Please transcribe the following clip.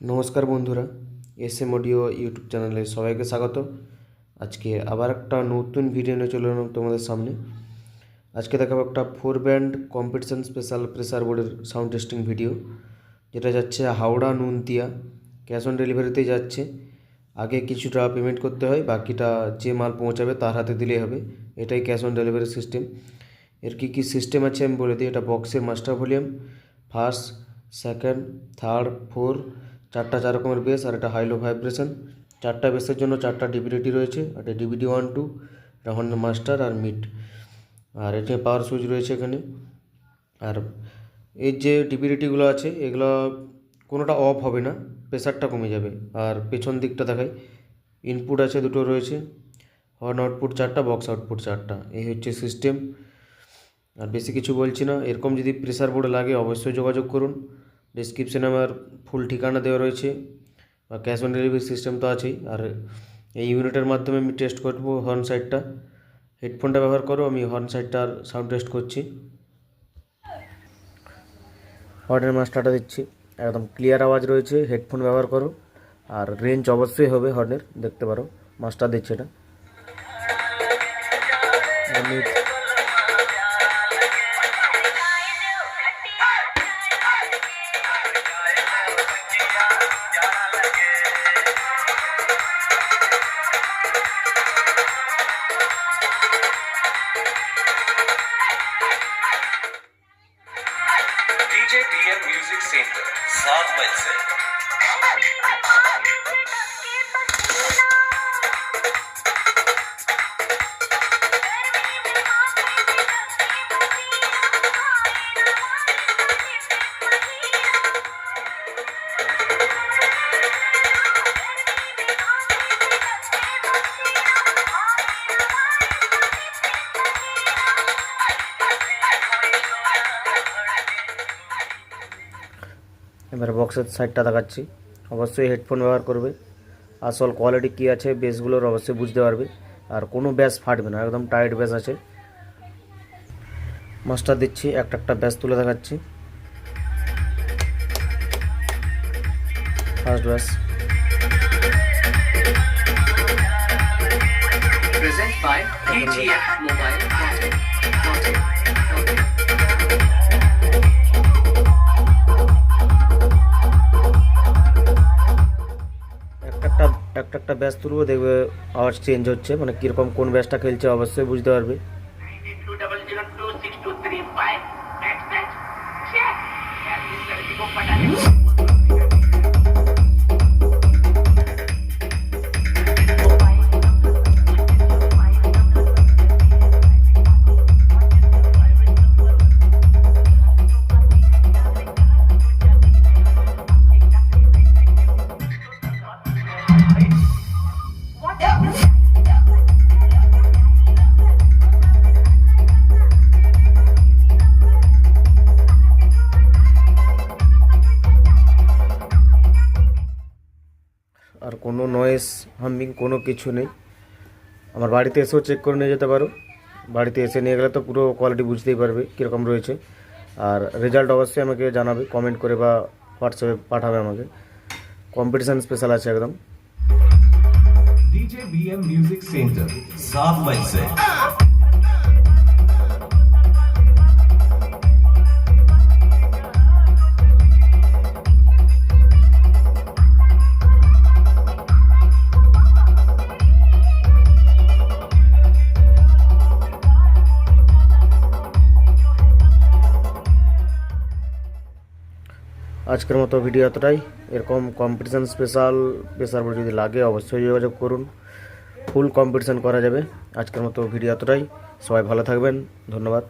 নমস্কার বন্ধুরা, S M audio YouTube চ্যানেলে সবাইকে স্বাগত। আজকে আবার একটা নতুন ভিডিও নিয়ে চলে এলাম তোমাদের সামনে। আজকে দেখাবো একটা four band competition special pressure বোর্ডের সাউন্ড টেস্টিং ভিডিও যেটা যাচ্ছে হাওড়া নুনতিয়া। ক্যাশ অন ডেলিভারিতেই যাচ্ছে। আগে কিছুটা পেমেন্ট করতে হয়, বাকিটা যে মাল পৌঁছাবে তার হাতে দিলেই হবে। এটাই ক্যাশ অন ডেলিভারি সিস্টেম এর কী কী সিস্টেম আছে আমি বলে দিই। এটা বক্সের master volume first second third four চারটা চার রকমের বেস আর একটা হাইলো ভাইব্রেশন চারটা বেসের জন্য চারটা ডিবিডিটি রয়েছে, একটা ডিভিডি ওয়ান টু এটা মাস্টার আর মিড আর এটা পাওয়ার সুইচ রয়েছে এখানে। আর এই যে ডিবিডিটিগুলো আছে, এগুলো কোনোটা অফ হবে না প্রেশারটা কমে যাবে। আর পেছন দিকটা দেখাই ইনপুট আছে দুটো রয়েছে হর্ন আউটপুট চারটা বক্স আউটপুট চারটা। এই হচ্ছে সিস্টেম আর বেশি কিছু বলছি না, এরকম যদি প্রেসার বোর্ডে লাগে, অবশ্যই যোগাযোগ করুন। ডিসক্রিপশানে আমার ফুল ঠিকানা দেওয়া রয়েছে। বা ক্যাশ অন ডেলিভারি সিস্টেম তো আছেই। আর এই ইউনিটের মাধ্যমে আমি টেস্ট করব হর্ন সাইডটা হেডফোনটা ব্যবহার করো, আমি হর্ন সাইডটার সাউন্ড টেস্ট করছি। হর্নের মাস্টারটা দিচ্ছি। একদম ক্লিয়ার আওয়াজ রয়েছে হেডফোন ব্যবহার করো। আর রেঞ্জ অবশ্যই হবে হর্নের দেখতে পারো। মাস্টার দিচ্ছে এটা। सेंटर सात मई से। এবার বক্সের সাইডটা দেখাচ্ছি। অবশ্যই হেডফোন ব্যবহার করবে। আসল কোয়ালিটি কী আছে বেসগুলোর অবশ্যই বুঝতে পারবে। আর কোনো ব্যাস ফাটবে না, একদম টাইট ব্যাস আছে। মাস্টার দিচ্ছি, একটা একটা ব্যাস তুলে দেখাচ্ছি। ফার্স্ট ব্যাস একটা একটা ব্যাচ তুলবো, দেখবে আওয়াজ চেঞ্জ হচ্ছে। মানে কীরকম কোন ব্যাচটা খেলছে অবশ্যই বুঝতে পারবে। আর কোনো নয়েস হাম্বিং কোনো কিছু নেই। আমার বাড়িতে এসেও চেক করে নিয়ে যেতে পারো। বাড়িতে এসে নিয়ে গেলে তো পুরো কোয়ালিটি বুঝতেই পারবে কীরকম রয়েছে। আর রেজাল্ট অবশ্যই আমাকে জানাবে কমেন্ট করে বা হোয়াটসঅ্যাপে পাঠাবে আমাকে। কম্পিটিশান স্পেশাল আছে একদম। DJ BM Music Center, South আজকের মতো ভিডিও এতটাই। এরকম কম্পিটিশান স্পেশাল পেশার উপর যদি লাগে, অবশ্যই যোগাযোগ করুন। ফুল কম্পিটিশান করা যাবে। আজকের মতো ভিডিও এতটাই। সবাই ভালো থাকবেন। ধন্যবাদ।